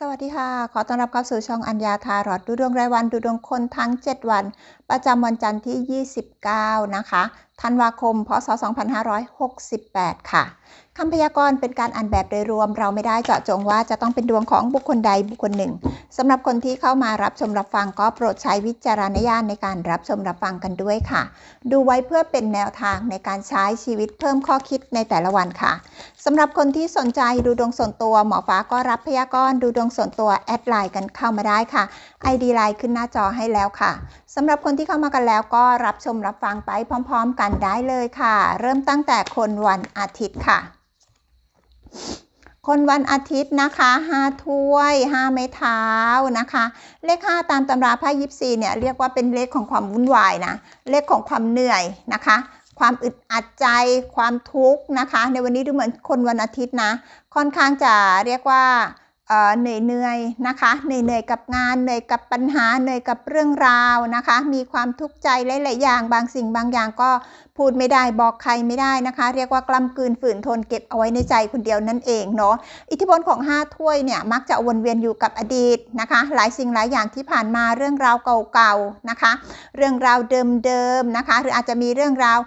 สวัสดีค่ะ ขอต้อนรับเข้าสู่ช่องอัญญาทารอดดูดวงรายวันดูดวงคนทั้ง 7 วัน ประจำวันจันทร์ที่ 29 นะคะธันวาคม พศ 2568 ค่ะคำพยากรณ์เป็นการอ่านแบบโดยรวม เราไม่ได้เจาะจงว่าจะต้องเป็นดวงของบุคคลใดบุคคลหนึ่งสำหรับคนที่เข้ามารับชมรับฟังก็โปรดใช้วิจารณญาณในการรับชมรับฟังกันด้วยค่ะ ดูไว้เพื่อเป็นแนวทางในการใช้ชีวิตเพิ่มข้อคิดในแต่ละวันค่ะสำหรับคนที่สนใจดูดวงส่วนตัวหมอฟ้าก็รับพยากรณ์ดูดวงส่วนตัวแอดไลน์กันเข้ามาได้ค่ะ ID ไลน์ขึ้นหน้าจอให้แล้วค่ะสำหรับคนที่เข้ามากันแล้วก็รับชมรับฟังไปพร้อมๆ กันได้เลยค่ะ เริ่มตั้งแต่คนวันอาทิตย์ค่ะ คนวันอาทิตย์นะคะ5ถ้วย5ไม้เท้านะคะ เลข 5 ตามตำราไพ่ยิปซีเนี่ยเรียกว่าเป็นเลขของความวุ่นวายนะ เลขของความเหนื่อยนะคะความอึดอัดใจความทุกข์นะคะ ในวันนี้ดูเหมือนคนวันอาทิตย์นะ ค่อนข้างจะเรียกว่า เหนื่อยเหนื่อยนะคะเหนื่อยเหนื่อยกับงานเหนื่อยกับปัญหาเหนื่อยกับเรื่องราวนะคะ มีความทุกข์ใจหลายๆอย่าง บางสิ่งบางอย่างก็พูดไม่ได้บอกใครไม่ได้นะคะ เรียกว่ากล้ำกลืนฝืนทนเก็บเอาไว้ในใจคนเดียวนั่นเองเนาะอิทธิพลของ 5 ถ้วยเนี่ยมักจะวนเวียนอยู่กับอดีตนะคะ หลายสิ่งหลายอย่างที่ผ่านมาเรื่องราวเก่าๆนะคะ เรื่องราวเดิมๆนะคะ หรืออาจจะมีเรื่องราว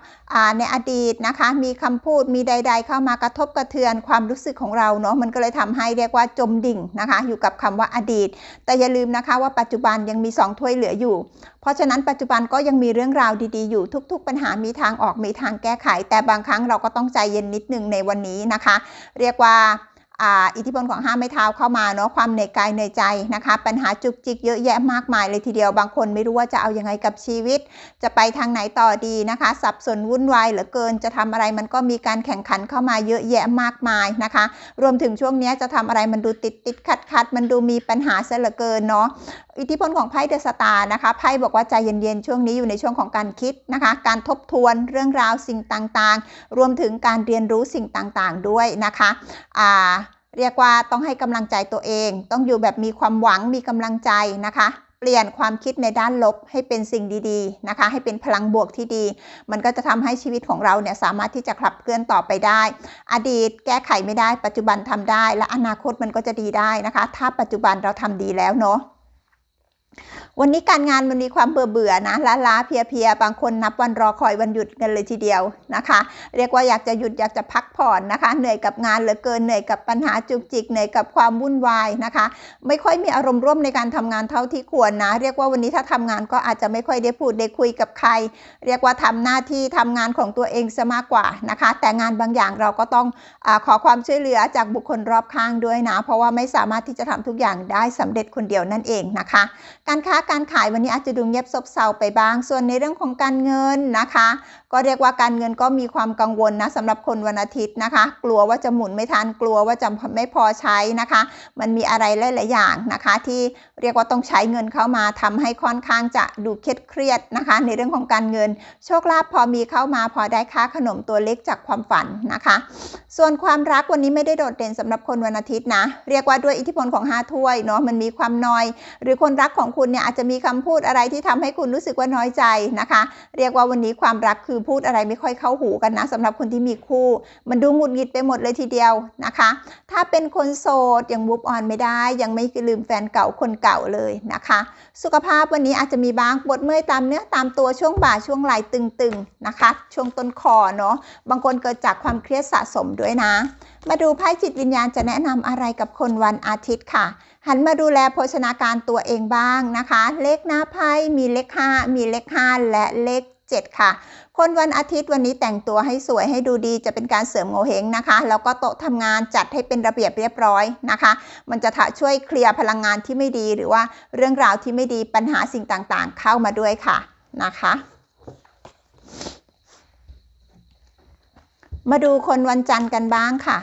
ในอดีตนะคะ มีคำพูดมีใด ๆ เข้ามากระทบกระเทือนความรู้สึกของเราเนาะมันก็เลยทำให้เรียกว่าจมดิ่งนะคะ อยู่กับคำว่าอดีต แต่อย่าลืมนะคะว่าปัจจุบันยังมี 2 ถ้วยเหลืออยู่ เพราะฉะนั้นปัจจุบันก็ยังมีเรื่องราวดีๆอยู่ทุก ๆ ปัญหามีทางออกมีทางแก้ไข แต่บางครั้งเราก็ต้องใจเย็นนิดนึงในวันนี้นะคะ เรียกว่า อิทธิพลของห้าไม่เท้าเข้ามาเนาะความเหนื่อยกายเหนื่อยใจนะคะ ปัญหาจุกจิกเยอะแยะมากมายเลยทีเดียวบางคนไม่รู้ว่าจะเอาอยัางไงกับชีวิต จะไปทางไหนต่อดีนะคะ สับสนวุ่นวายเหลือเกินจะทำอะไรมันก็มีการแข่งขันเข้ามาเยอะแยะมากมายนะคะ รวมถึงช่วงนี้จะทำอะไรมันดูติดติดขัดขัดมันดูมีปัญหาเสียเหลือเกินเนาะอิทธิพลของไพ่เดอะสตาร์นะคะไพ่บอกว่าใจเย็นๆช่วงนี้อยู่ในช่วงของการคิดนะคะ การทบทวนเรื่องราวสิ่งต่างๆ รวมถึงการเรียนรู้สิ่งต่างๆด้วยนะคะอ่า เรียกว่าต้องให้กำลังใจตัวเอง ต้องอยู่แบบมีความหวังมีกำลังใจนะคะ เปลี่ยนความคิดในด้านลบให้เป็นสิ่งดีๆนะคะ ให้เป็นพลังบวกที่ดี มันก็จะทำให้ชีวิตของเราเนี่ยสามารถที่จะขับเคลื่อนต่อไปได้ อดีตแก้ไขไม่ได้ ปัจจุบันทำได้ และอนาคตมันก็จะดีได้นะคะ ถ้าปัจจุบันเราทำดีแล้วเนาะ วันนี้การงานมันมีความเบื่อเบื่อนะล้าล้าเพียเพียบางคนนับวันรอคอยวันหยุดกันเลยทีเดียวนะคะ เรียกว่าอยากจะหยุดอยากจะพักผ่อนนะคะ เหนื่อยกับงานเหลือเกินเหนื่อยกับปัญหาจุกจิกเหนื่อยกับความวุ่นวายนะคะ ไม่ค่อยมีอารมณ์ร่วมในการทำงานเท่าที่ควรนะ เรียกว่าวันนี้ถ้าทำงานก็อาจจะไม่ค่อยได้พูดได้คุยกับใคร เรียกว่าทำหน้าที่ทำงานของตัวเองซะมากกว่านะคะ แต่งานบางอย่างเราก็ต้องอขอความช่วยเหลือจากบุคคลรอบข้างด้วยนะ เพราะว่าไม่สามารถที่จะทำทุกอย่างได้สำเร็จคนเดียวนั่นเองนะคะ การค้าการขายวันนี้อาจจะดูเงียบซบเซาไปบ้าง ส่วนในเรื่องของการเงินนะคะ ก็เรียกว่าการเงินก็มีความกังวลนะสำหรับคนวันอาทิตย์นะคะ กลัวว่าจะหมุนไม่ทันกลัวว่าจะไม่พอใช้นะคะ มันมีอะไรหลายๆอย่างนะคะ ที่เรียกว่าต้องใช้เงินเข้ามาทำให้ค่อนข้างจะดูเครียดเครียดนะคะ ในเรื่องของการเงิน โชคลาภพอมีเข้ามาพอได้ค่าขนมตัวเล็กจากความฝันนะคะ ส่วนความรักวันนี้ไม่ได้โดดเด่นสำหรับคนวันอาทิตย์นะ เรียกว่าด้วยอิทธิพลของ5ถ้วยเนาะมันมีความน้อย หรือคนรักของคุณเนี่ยอาจจะมีคำพูดอะไรที่ทำให้คุณรู้สึกว่าน้อยใจนะคะ เรียกว่าวันนี้ความรักคือพูดอะไรไม่ค่อยเข้าหูกันนะสำหรับคนที่มีคู่ มันดูหงุดหงิดไปหมดเลยทีเดียวนะคะ ถ้าเป็นคนโสดยังมุฟออนไม่ได้ ยังไม่ลืมแฟนเก่าคนเก่าเลยนะคะ สุขภาพวันนี้อาจจะมีบางปวดเมื่อยตามเนื้อตามตัวช่วงบ่าช่วงไหล่ตึงๆนะคะ ช่วงต้นคอเนาะบางคนเกิดจากความเครียดสะสมด้วยนะ มาดูไพ่จิตวิญญาณจะแนะนำอะไรกับคนวันอาทิตย์ค่ะ หันมาดูแลโภชนาการตัวเองบ้างนะคะ เลขหน้าไพ่มีเลข 5 มีเลข 5 และเลข 7 ค่ะ คนวันอาทิตย์วันนี้แต่งตัวให้สวยให้ดูดีจะเป็นการเสริมโงเฮงนะคะ แล้วก็โต๊ะทำงานจัดให้เป็นระเบียบเรียบร้อยนะคะ มันจะช่วยเคลียร์พลังงานที่ไม่ดีหรือว่าเรื่องราวที่ไม่ดีปัญหาสิ่งต่างๆ เข้ามาด้วยค่ะนะคะมาดูคนวันจันทร์กันบ้างค่ะ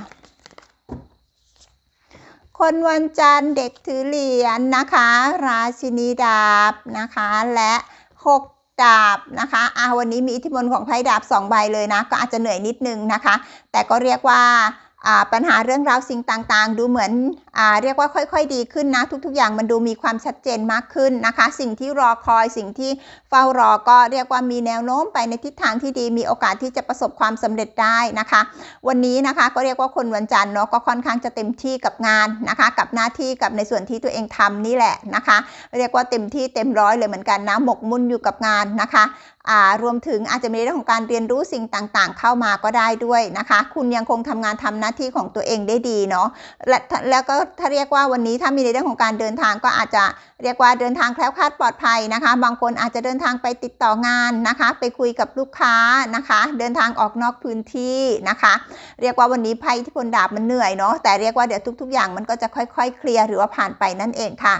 คนวันจันทร์เด็กถือเหรียญนนะคะ ราชินีดาบนะคะ และ6ดาบนะคะอาวันนี้มีอิทธิพลของไพ่ดาบ2ใบเลยนะ ก็อาจจะเหนื่อยนิดนึงนะคะ แต่ก็เรียกว่าปัญหาเรื่องราวสิ่งต่างๆ ดูเหมือน เรียกว่าค่อยๆ ดีขึ้นนะ ทุกๆ อย่างมันดูมีความชัดเจนมากขึ้นนะคะ สิ่งที่รอคอยสิ่งที่เฝ้ารอก็เรียกว่ามีแนวโน้มไปในทิศทางที่ดีมีโอกาสที่จะประสบความสำเร็จได้นะคะ วันนี้นะคะก็เรียกว่าคนวันจันทร์เนาะก็ค่อนข้างจะเต็มที่กับงานนะคะ กับหน้าที่กับในส่วนที่ตัวเองทำนี่แหละนะคะ เรียกว่าเต็มที่เต็มร้อยเลยเหมือนกันนะหมกมุ่นอยู่กับงานนะคะอ่ารวมถึงอาจจะมีเรื่องของการเรียนรู้สิ่งต่างๆ เข้ามาก็ได้ด้วยนะคะ คุณยังคงทำงานทำหน้าที่ของตัวเองได้ดีเนาะและแล้วก็ถ้าเรียกว่าวันนี้ถ้ามีในเรื่องของการเดินทางก็อาจจะ เรียกว่าเดินทางแคล้วคลาดปลอดภัยนะคะ บางคนอาจจะเดินทางไปติดต่องานนะคะ ไปคุยกับลูกค้านะคะ เดินทางออกนอกพื้นที่นะคะ เรียกว่าวันนี้ไพ่ที่พลดาบมันเหนื่อยเนาะแต่เรียกว่าเดี๋ยวทุก ๆ อย่างมันก็จะค่อยๆ เคลียร์หรือว่าผ่านไปนั่นเองค่ะ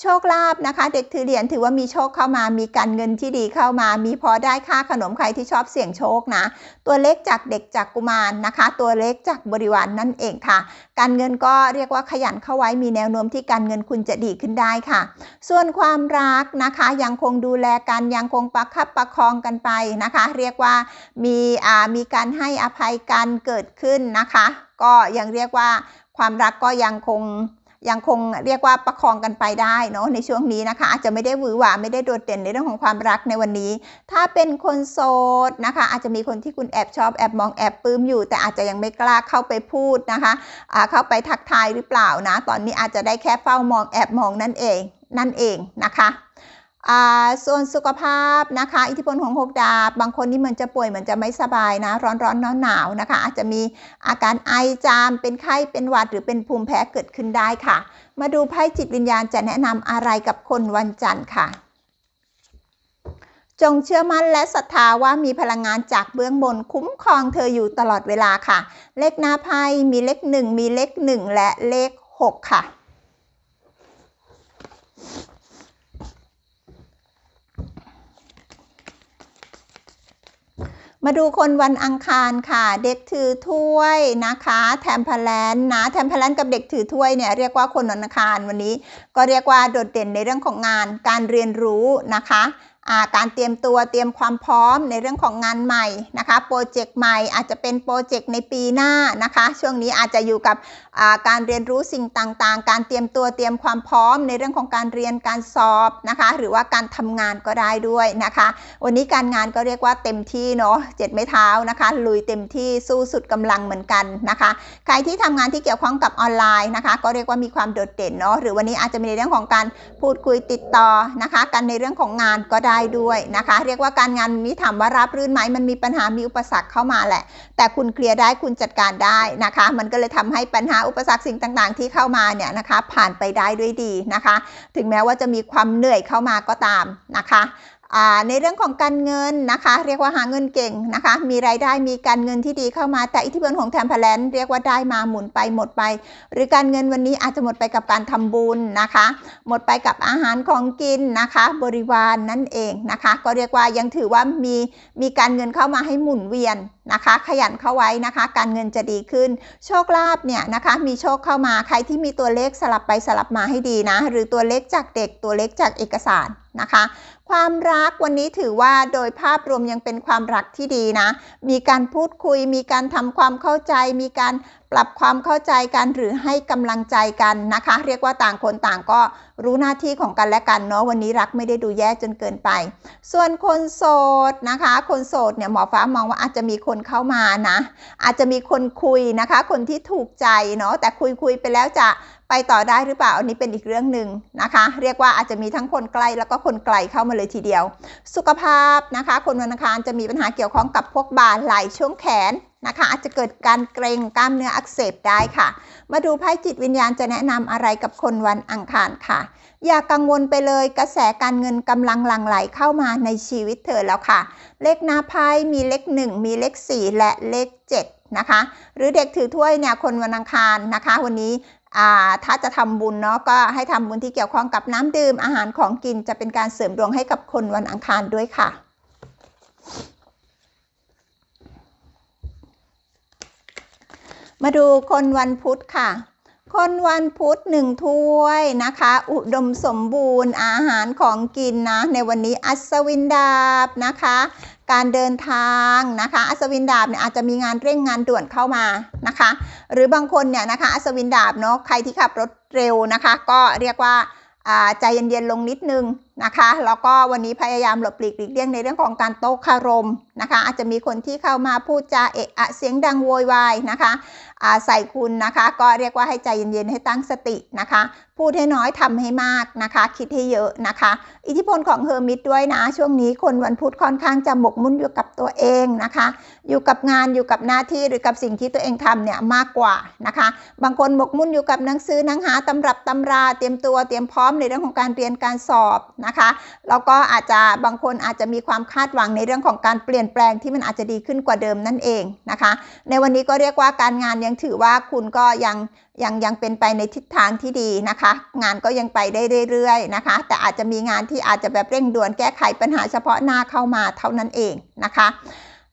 โชคลาภนะคะ เด็กถือเหรียญถือว่ามีโชคเข้ามามีการเงินที่ดีเข้ามา มีพอได้ค่าขนมใครที่ชอบเสี่ยงโชคนะ ตัวเล็กจากเด็กจากกุมารนะคะ ตัวเล็กจากบริวารนนั่นเองค่ะ การเงินก็เรียกว่าขยันเข้าไว้มีแนวโน้มที่การเงินคุณจะดีขึ้นได้ค่ะส่วนความรักนะคะยังคงดูแลกันยังคงประคับประคองกันไปนะคะ เรียกว่ามีอ่ามีการให้อภัยกันเกิดขึ้นนะคะ ก็ยังเรียกว่าความรักก็ยังคงยังคงเรียกว่าประคองกันไปได้เนาะในช่วงนี้นะคะ อาจจะไม่ได้หวือหวาไม่ได้โดดเด่นในเรื่องของความรักในวันนี้ ถ้าเป็นคนโสดนะคะ อาจจะมีคนที่คุณแอบชอบแอบมองแอบปลื้มอยู่ แต่อาจจะยังไม่กล้าเข้าไปพูดนะคะะเข้าไปทักทายหรือเปล่านะ ตอนนี้อาจจะได้แค่เฝ้ามองแอบมองนั่นเอง นั่นเองนะคะส่วนสุขภาพนะคะ อิทธิพลของหกดาบบางคนนี่มันจะป่วยเหมือนจะไม่สบายนะ ร้อนร้อนหนาวหนาวนะคะ อาจจะมีอาการไอจามเป็นไข้เป็นหวัดหรือเป็นภูมิแพ้เกิดขึ้นได้ค่ะ มาดูไพ่จิตวิญญาณจะแนะนำอะไรกับคนวันจันทร์ค่ะ จงเชื่อมั่นและศรัทธาว่ามีพลังงานจากเบื้องบนคุ้มครองเธออยู่ตลอดเวลาค่ะ เลขหน้าไพ่มีเลขหนึ่งมีเลขหนึ่งและเลขหกค่ะ มาดูคนวันอังคารค่ะ เด็กถือถ้วยนะคะแทมพลนนะแทมพลนกับเด็กถือถ้วยเนี่ยเรียกว่าคนวันอังคารวันนี้ ก็เรียกว่าโดดเด่นในเรื่องของงานการเรียนรู้นะคะ การเตรียมตัวเตรียมความพร้อมในเรื่องของงานใหม่นะคะโปรเจกต์ใหม่อาจจะเป็นโปรเจกต์ในปีหน้านะคะช่วงนี้อาจจะอยู่กับการเรียนรู้สิ่งต่างๆ การเตรียมตัวเตรียมความพร้อมในเรื่องของการเรียนการสอบนะคะหรือว่าการทำงานก็ได้ด้วยนะคะ วันนี้การงานก็เรียกว่าเต็มที่เนาะเจ็ดไม้เท้านะคะลุยเต็มที่สู้สุดกำลังเหมือนกันนะคะใครที่ทำงานที่เกี่ยวข้องกับออนไลน์นะคะ ก็เรียกว่ามีความโดดเด่นเนาะหรือวันนี้อาจจะมีในเรื่องของการพูดคุยติดต่อนะคะกันในเรื่องของงานก็ได้ด้วยนะคะ เรียกว่าการงานนี้ถามว่ารับรื่นไหมมันมีปัญหามีอุปสรรคเข้ามาแหละ แต่คุณเคลียร์ได้คุณจัดการได้นะคะ มันก็เลยทำให้ปัญหาอุปสรรคสิ่งต่างๆ ที่เข้ามาเนี่ยนะคะ ผ่านไปได้ด้วยดีนะคะ ถึงแม้ว่าจะมีความเหนื่อยเข้ามาก็ตามนะคะ ในเรื่องของการเงินนะคะ เรียกว่าหาเงินเก่งนะคะ มีรายได้มีการเงินที่ดีเข้ามา แต่อิทธิพลของแทมเพลนเรียกว่าได้มาหมุนไปหมดไป หรือการเงินวันนี้อาจจะหมดไปกับการทำบุญนะคะ หมดไปกับอาหารของกินนะคะ บริวารนนั่นเองนะคะ ก็เรียกว่ายังถือว่ามีมีการเงินเข้ามาให้หมุนเวียน นะคะ ขยันเข้าไว้นะคะ การเงินจะดีขึ้น โชคลาภเนี่ยนะคะ มีโชคเข้ามาใครที่มีตัวเลขสลับไปสลับมาให้ดีนะ หรือตัวเลขจากเด็กตัวเลขจากเอกสารนะคะ ความรักวันนี้ถือว่าโดยภาพรวมยังเป็นความรักที่ดีนะ มีการพูดคุย มีการทำความเข้าใจ มีการ ปรับความเข้าใจกันหรือให้กำลังใจกันนะคะ เรียกว่าต่างคนต่างก็รู้หน้าที่ของกันและกันเนาะวันนี้รักไม่ได้ดูแย่จนเกินไป ส่วนคนโสดนะคะ คนโสดเนี่ยหมอฟ้ามองว่าอาจจะมีคนเข้ามานะ อาจจะมีคนคุยนะคะ คนที่ถูกใจเนาะแต่คุยคุยไปแล้วจะไปต่อได้หรือเปล่าอันนี้เป็นอีกเรื่องหนึ่งนะคะ เรียกว่าอาจจะมีทั้งคนใกล้แล้วก็คนไกลเข้ามาเลยทีเดียว สุขภาพนะคะ คนวันอังคารจะมีปัญหาเกี่ยวข้องกับพวกบ่าไหล่ช่วงแขน นะคะ อาจจะเกิดการเกรงกล้ามเนื้ออักเสบได้ค่ะ มาดูไพ่จิตวิญญาณจะแนะนำอะไรกับคนวันอังคารค่ะ อย่ากังวลไปเลยกระแสการเงินกำลังหลั่งไหลเข้ามาในชีวิตเธอแล้วค่ะ เลขหน้าไพ่มีเลข 1 มีเลข 4 และเลข 7 นะคะ หรือเด็กถือถ้วยเนี่ยคนวันอังคารนะคะ วันนี้ถ้าจะทำบุญเนาะก็ให้ทำบุญที่เกี่ยวข้องกับน้ำดื่มอาหารของกินจะเป็นการเสริมดวงให้กับคนวันอังคารด้วยค่ะ มาดูคนวันพุธค่ะ คนวันพุธหนึ่งถ้วยนะคะ อุดมสมบูรณ์อาหารของกินนะ ในวันนี้อัศวินดาบนะคะ การเดินทางนะคะ อัศวินดาบเนี่ยอาจจะมีงานเร่งงานด่วนเข้ามานะคะ หรือบางคนเนี่ยนะคะ อัศวินดาบเนาะใครที่ขับรถเร็วนะคะ ก็เรียกว่าใจเย็นๆลงนิดนึง นะคะ แล้วก็วันนี้พยายามหลบหลีกหลีกเลี่ยงในเรื่องของการโต้คารมนะคะ อาจจะมีคนที่เข้ามาพูดจาเอะอะเสียงดังโวยวายนะคะใส่คุณนะคะ ก็เรียกว่าให้ใจเย็นๆให้ตั้งสตินะคะ พูดให้น้อยทำให้มากนะคะ คิดให้เยอะนะคะ อิทธิพลของเฮอร์มิตด้วยนะ ช่วงนี้คนวันพุธค่อนข้างจะหมกมุ่นอยู่กับตัวเองนะคะ อยู่กับงานอยู่กับหน้าที่หรือกับสิ่งที่ตัวเองทำเนี่ยมากกว่านะคะ บางคนหมกมุ่นอยู่กับหนังสือหนังหาตำรับตำราเตรียมตัวเตรียมพร้อมในเรื่องของการเรียนการสอบนะคะแล้วก็อาจจะบางคนอาจจะมีความคาดหวังในเรื่องของการเปลี่ยนแปลงที่มันอาจจะดีขึ้นกว่าเดิมนั่นเองนะคะ ในวันนี้ก็เรียกว่าการงานยังถือว่าคุณก็ยังยังยังเป็นไปในทิศทางที่ดีนะคะ งานก็ยังไปได้เรื่อยๆนะคะ แต่อาจจะมีงานที่อาจจะแบบเร่งด่วนแก้ไขปัญหาเฉพาะหน้าเข้ามาเท่านั้นเองนะคะ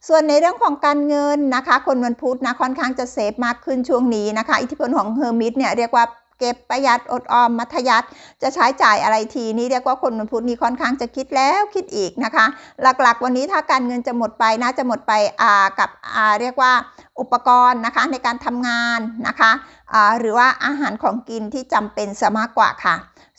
ส่วนในเรื่องของการเงินนะคะ คนวันพุธนะค่อนข้างจะเซฟมากขึ้นช่วงนี้นะคะ อิทธิพลของเฮอร์มิตเนี่ยเรียกว่า เก็บประหยัดอดออมมัธยัติจะใช้จ่ายอะไรทีนี้เรียกว่าคนวันพุธนี้ค่อนข้างจะคิดแล้วคิดอีกนะคะ หลักๆ วันนี้ถ้าการเงินจะหมดไปน่าจะหมดไปอ่ากับอ่าเรียกว่าอุปกรณ์นะคะในการทำงานนะคะ หรือว่าอาหารของกินที่จำเป็นซะมากกว่าค่ะ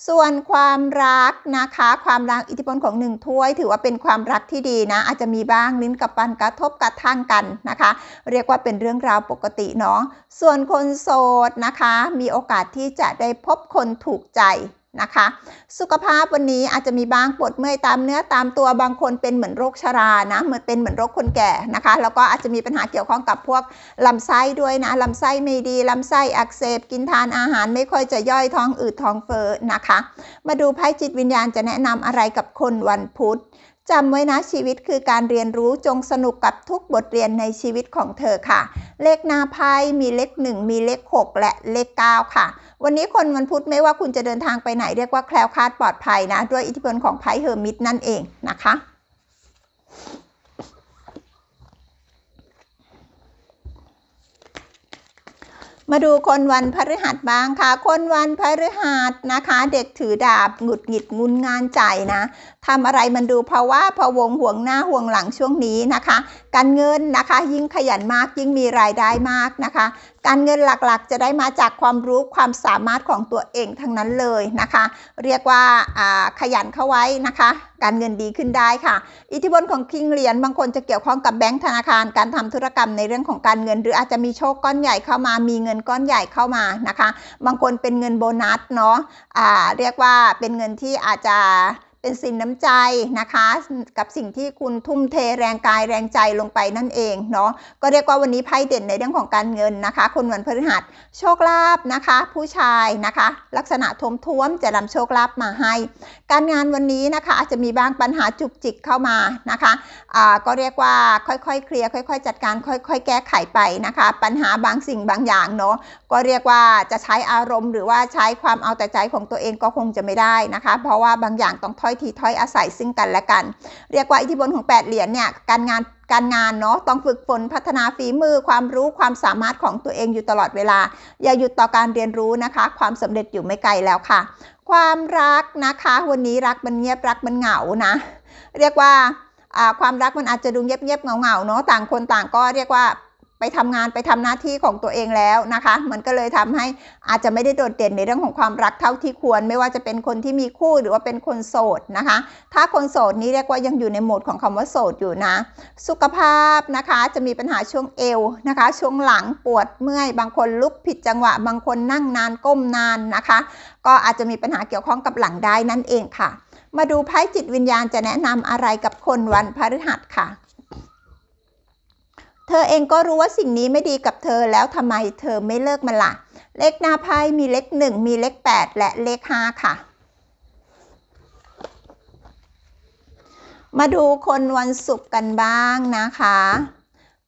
ส่วนความรักนะคะ ความรักอิทธิพลของหนึ่งถ้วย ถือว่าเป็นความรักที่ดีนะ อาจจะมีบ้างลิ้นกับปันกระทบกระทั่งกันนะคะ เรียกว่าเป็นเรื่องราวปกติเนาะส่วนคนโสดนะคะ มีโอกาสที่จะได้พบคนถูกใจ นะคะ สุขภาพวันนี้อาจจะมีบ้างปวดเมื่อยตามเนื้อตามตัวบางคนเป็นเหมือนโรคชรานะเหมือนเป็นเหมือนโรคคนแก่นะคะ แล้วก็อาจจะมีปัญหาเกี่ยวข้องกับพวกลำไส้ด้วยนะลำไส้ไม่ดีลำไส้อักเสบกินทานอาหารไม่ค่อยจะย่อยท้องอืดท้องเฟ้อนะคะ มาดูไพ่จิตวิญญาณจะแนะนำอะไรกับคนวันพุธ จำไว้นะชีวิตคือการเรียนรู้จงสนุกกับทุกบทเรียนในชีวิตของเธอค่ะ เลขหน้าไพ่มีเลข 1 มีเลข 6 และเลข 9 ค่ะ วันนี้คนวันพุธไม่ว่าคุณจะเดินทางไปไหนเรียกว่าแคล้วคลาดปลอดภัยนะ ด้วยอิทธิพลของไพ่เฮอร์มิตนั่นเองนะคะ มาดูคนวันพฤหัสบ้างค่ะ คนวันพฤหัสนะคะ เด็กถือดาบหงุดหงิดงุนงานใจนะทำอะไรมันดูเพราะว่าพะวงห่วงหน้าห่วงหลังช่วงนี้นะคะ การเงินนะคะ ยิ่งขยันมากยิ่งมีรายได้มากนะคะ การเงินหลักๆ จะได้มาจากความรู้ความสามารถของตัวเองทั้งนั้นเลยนะคะ เรียกว่าขยันเข้าไว้นะคะ การเงินดีขึ้นได้ค่ะ อิทธิพลของคิงเหรียญบางคนจะเกี่ยวข้องกับแบงก์ธนาคารการทำธุรกรรมในเรื่องของการเงิน หรืออาจจะมีโชคก้อนใหญ่เข้ามา มีเงินก้อนใหญ่เข้ามานะคะ บางคนเป็นเงินโบนัสเนาะะเรียกว่าเป็นเงินที่อาจจะ เป็นสินน้ำใจนะคะ กับสิ่งที่คุณทุ่มเทแรงกายแรงใจลงไปนั่นเองเนาะก็เรียกว่าวันนี้ไพ่เด่นในเรื่องของการเงินนะคะ คนวันพฤหัสโชคลาภนะคะ ผู้ชายนะคะ ลักษณะทมท้วมจะนำโชคลาภมาให้ การงานวันนี้นะคะ อาจจะมีบางปัญหาจุกจิกเข้ามานะคะอ่าก็เรียกว่าค่อยๆเคลียร์ค่อย ๆ จัดการค่อย ๆ แก้ไขไปนะคะ ปัญหาบางสิ่งบางอย่างเนาะก็เรียกว่าจะใช้อารมณ์ หรือว่าใช้ความเอาแต่ใจของตัวเองก็คงจะไม่ได้นะคะ เพราะว่าบางอย่างต้องถ้อยทีถ้อยอาศัยซึ่งกันและกัน เรียกว่าอิทธิพลของ 8 เหรียญเนี่ยการงานการงานเนาะต้องฝึกฝนพัฒนาฝีมือความรู้ความสามารถของตัวเองอยู่ตลอดเวลา อย่าหยุดต่อการเรียนรู้นะคะ ความสำเร็จอยู่ไม่ไกลแล้วค่ะ ความรักนะคะ วันนี้รักมันเงียบรักมันเหงานะ เรียกว่าความรักมันอาจจะดูเงียบๆเหงาๆเนาะต่างคนต่างก็เรียกว่า ไปทำงานไปทำหน้าที่ของตัวเองแล้วนะคะ มันก็เลยทำให้อาจจะไม่ได้โดดเด่นในเรื่องของความรักเท่าที่ควร ไม่ว่าจะเป็นคนที่มีคู่หรือว่าเป็นคนโสดนะคะ ถ้าคนโสดนี้เรียกว่ายังอยู่ในโหมดของคำว่าโสดอยู่นะ สุขภาพนะคะจะมีปัญหาช่วงเอวนะคะ ช่วงหลังปวดเมื่อย บางคนลุกผิดจังหวะ บางคนนั่งนานก้มนานนะคะ ก็อาจจะมีปัญหาเกี่ยวข้องกับหลังได้นั่นเองค่ะ มาดูไพ่จิตวิญญาณจะแนะนำอะไรกับคนวันพฤหัสค่ะ เธอเองก็รู้ว่าสิ่งนี้ไม่ดีกับเธอแล้วทำไมเธอไม่เลิกมันละ่ะ เลขหน้าไพ่มีเลขหนึ่งมีเลขแปดและเลขห้าค่ะ มาดูคนวันศุกร์กันบ้างนะคะ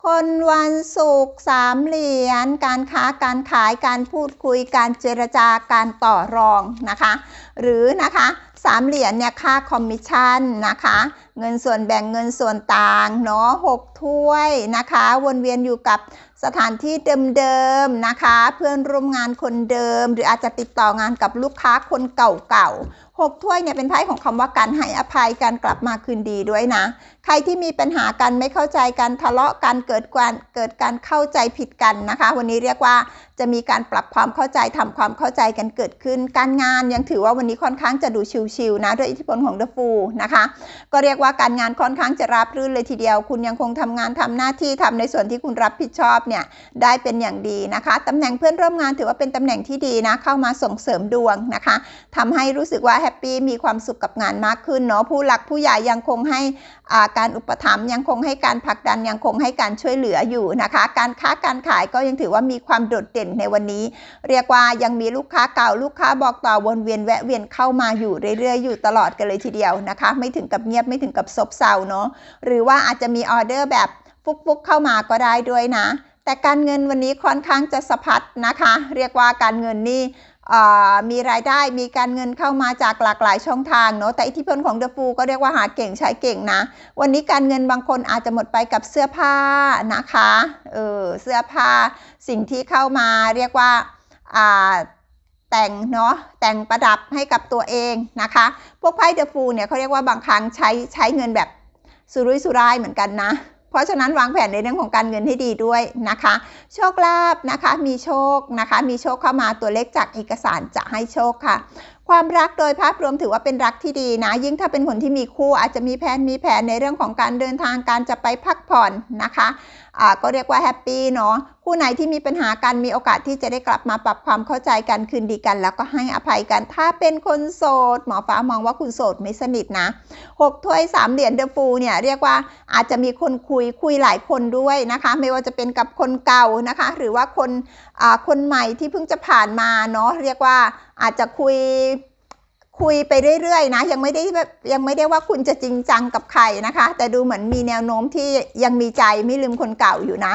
คนวันศุกร์สามเหรียญการค้าการขายการพูดคุยการเจรจาการต่อรองนะคะ หรือนะคะ สามเหรียญเนี่ยค่าคอมมิชชั่นนะคะ เงินส่วนแบ่งเงินส่วนต่างเนาะหกถ้วยนะคะ วนเวียนอยู่กับสถานที่เดิมๆนะคะ เพื่อนร่วมงานคนเดิม หรืออาจจะติดต่องานกับลูกค้าคนเก่าๆ หกถ้วยเนี่ยเป็นไพ่ของคำว่าการให้อภัยการกลับมาคืนดีด้วยนะ ใครที่มีปัญหากันไม่เข้าใจกันทะเลาะกันเกิดการเกิดการเข้าใจผิดกันนะคะ วันนี้เรียกว่าจะมีการปรับความเข้าใจทำความเข้าใจกันเกิดขึ้น การงานยังถือว่าวันนี้ค่อนข้างจะดูชิวๆนะด้วยอิทธิพลของเดอะฟูนะคะ ก็เรียกว่าการงานค่อนข้างจะราบรื่นเลยทีเดียว คุณยังคงทำงานทำหน้าที่ทำในส่วนที่คุณรับผิดชอบเนี่ยได้เป็นอย่างดีนะคะตำแหน่งเพื่อนร่วมงานถือว่าเป็นตำแหน่งที่ดีนะเข้ามาส่งเสริมดวงนะคะทำให้รู้สึกว่าฮปปี้มีความสุขกับงานมากขึ้นเนาะผู้หลักผู้ใหญ่ยังคงให้การอุปถัมภ์ยังคงให้การผลักดันยังคงให้การช่วยเหลืออยู่นะคะ การค้าการขายก็ยังถือว่ามีความโดดเด่นในวันนี้ เรียกว่ายังมีลูกค้าเก่าลูกค้าบอกต่อวนเวียนแวะเวียนเข้ามาอยู่เรื่อยๆอยู่ตลอดกันเลยทีเดียวนะคะ ไม่ถึงกับเงียบไม่ถึงกับซบเซาเนาะหรือว่าอาจจะมีออเดอร์แบบฟุกๆเข้ามาก็ได้ด้วยนะแต่การเงินวันนี้ค่อนข้างจะสะพัดนะคะ เรียกว่าการเงินนี่ มีรายได้มีการเงินเข้ามาจากหลากหลายช่องทางเนาะแต่อิทธิพลของเดอะฟูก็เรียกว่าหาเก่งใช้เก่งนะ วันนี้การเงินบางคนอาจจะหมดไปกับเสื้อผ้านะคะเออเสื้อผ้าสิ่งที่เข้ามาเรียกว่าแต่งเนาะแต่งประดับให้กับตัวเองนะคะ พวกไพ่เดอะฟูเนี่ยเขาเรียกว่าบางครั้งใช้ใช้เงินแบบสุรุ่ยสุร่ายเหมือนกันนะ เพราะฉะนั้นวางแผนในเรื่องของการเงินให้ดีด้วยนะคะ โชคลาภนะคะ มีโชคนะคะ มีโชคเข้ามาตัวเลขจากเอกสารจะให้โชคค่ะ ความรักโดยภาพรวมถือว่าเป็นรักที่ดีนะ ยิ่งถ้าเป็นคนที่มีคู่อาจจะมีแผนมีแผนในเรื่องของการเดินทางการจะไปพักผ่อนนะคะอ่าก็เรียกว่าแฮปปี้เนาะคู่ไหนที่มีปัญหากันมีโอกาสที่จะได้กลับมาปรับความเข้าใจกันคืนดีกัน แล้วก็ให้อภัยกัน ถ้าเป็นคนโสด หมอฟ้ามองว่าคุณโสดไม่สนิทนะหกถ้วยสามเหรียญเดอะฟูเนี่ยเรียกว่าอาจจะมีคนคุยคุยหลายคนด้วยนะคะ ไม่ว่าจะเป็นกับคนเก่านะคะ หรือว่าคนอ่าคนใหม่ที่เพิ่งจะผ่านมาเนาะเรียกว่า อาจจะคุยคุยไปเรื่อยๆนะยังไม่ได้ยังไม่ได้ว่าคุณจะจริงจังกับใครนะคะ แต่ดูเหมือนมีแนวโน้มที่ยังมีใจไม่ลืมคนเก่าอยู่นะ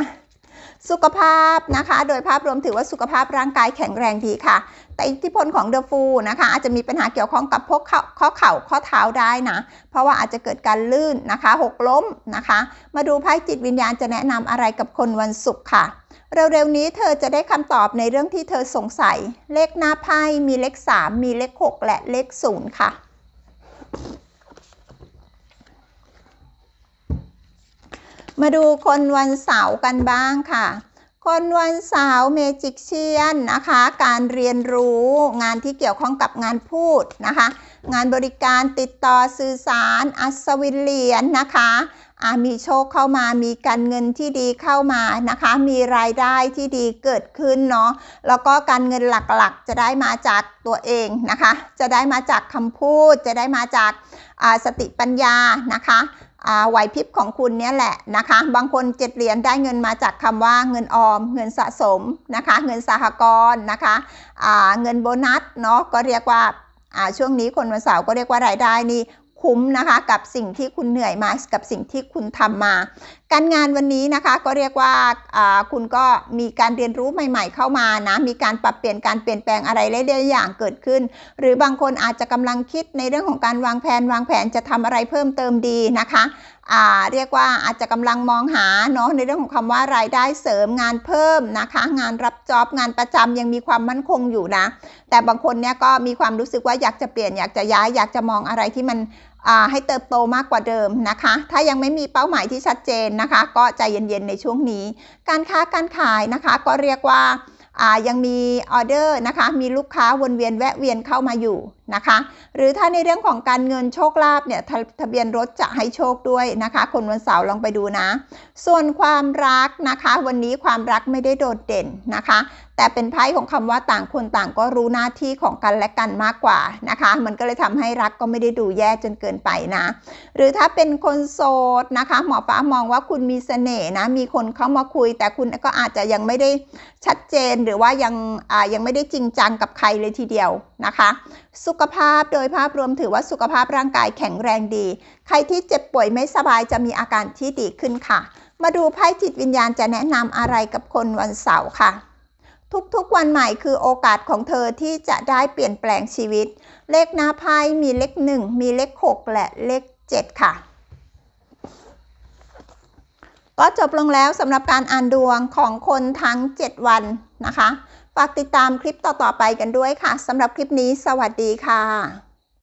สุขภาพนะคะ โดยภาพรวมถือว่าสุขภาพร่างกายแข็งแรงดีค่ะ แต่อิทธิพลของเดอะฟูนะคะ อาจจะมีปัญหาเกี่ยวข้องกับพวกข้อเข่าข้อเท้าได้นะ เพราะว่าอาจจะเกิดการลื่นนะคะ หกล้มนะคะ มาดูไพ่จิตวิญญาณจะแนะนำอะไรกับคนวันศุกร์ค่ะเร็วๆนี้เธอจะได้คำตอบในเรื่องที่เธอสงสัย เลขหน้าไพ่มีเลข 3 มีเลข 6 และเลข 0 ค่ะ มาดูคนวันเสาร์กันบ้างค่ะ คนวันเสาร์เมจิกเชียนนะคะ การเรียนรู้งานที่เกี่ยวข้องกับงานพูดนะคะ งานบริการติดต่อสื่อสาร อัศวินเหรียญนนะคะมีโชคเข้ามามีการเงินที่ดีเข้ามานะคะ มีรายได้ที่ดีเกิดขึ้นเนาะแล้วก็การเงินหลักๆ จะได้มาจากตัวเองนะคะ จะได้มาจากคำพูด จะได้มาจากสติปัญญานะคะ ไหวพริบของคุณเนี่ยแหละนะคะ บางคนเจ็ดเหรียญได้เงินมาจากคำว่าเงินออม เงินสะสมนะคะ เงินสหกรณ์นะคะเงินโบนัสเนาะก็เรียกว่าช่วงนี้คนวันเสาร์ก็เรียกว่ารายได้นี่ คุ้มนะคะกับสิ่งที่คุณเหนื่อยมากับสิ่งที่คุณทำมา การงานวันนี้นะคะก็เรียกว่าคุณก็มีการเรียนรู้ใหม่ ๆ เข้ามานะมีการปรับเปลี่ยนการเปลี่ยนแปลงอะไรหลายๆอย่างเกิดขึ้น หรือบางคนอาจจะกำลังคิดในเรื่องของการวางแผนวางแผนจะทำอะไรเพิ่มเติมดีนะคะเรียกว่าอาจจะกำลังมองหาเนาะในเรื่องของคำว่ารายได้เสริมงานเพิ่มนะคะ งานรับจ็อบงานประจำยังมีความมั่นคงอยู่นะ แต่บางคนเนี่ยก็มีความรู้สึกว่าอยากจะเปลี่ยนอยากจะย้ายอยากจะมองอะไรที่มัน ให้เติบโตมากกว่าเดิมนะคะ ถ้ายังไม่มีเป้าหมายที่ชัดเจนนะคะ ก็ใจเย็นๆในช่วงนี้ การค้าการขายนะคะก็เรียกว่ายังมีออเดอร์นะคะ มีลูกค้าวนเวียนแวะเวียนเข้ามาอยู่นะคะ หรือถ้าในเรื่องของการเงินโชคลาภเนี่ยททะเบียนรถจะให้โชคด้วยนะคะ คนวันเสาร์ลองไปดูนะ ส่วนความรักนะคะ วันนี้ความรักไม่ได้โดดเด่นนะคะ แต่เป็นไพ่ของคำว่าต่างคนต่างก็รู้หน้าที่ของกันและกันมากกว่านะคะ มันก็เลยทำให้รักก็ไม่ได้ดูแย่จนเกินไปนะ หรือถ้าเป็นคนโสดนะคะหมอฟ้ามองว่าคุณมีเสน่ห์นะมีคนเข้ามาคุย แต่คุณก็อาจจะยังไม่ได้ชัดเจนหรือว่ายังยังไม่ได้จริงจังกับใครเลยทีเดียวนะคะสุขภาพโดยภาพรวมถือว่าสุขภาพร่างกายแข็งแรงดี ใครที่เจ็บป่วยไม่สบายจะมีอาการที่ดีขึ้นค่ะ มาดูไพ่จิตวิญญาณจะแนะนำอะไรกับคนวันเสาร์ค่ะ ทุกๆวันใหม่คือโอกาสของเธอที่จะได้เปลี่ยนแปลงชีวิต เลขหน้าไพ่มีเลข1มีเลข6และเลข7ค่ะก็จบลงแล้วสำหรับการอ่านดวงของคนทั้ง 7 วันนะคะ ฝากติดตามคลิปต่อๆไปกันด้วยค่ะสำหรับคลิปนี้ สวัสดีค่ะ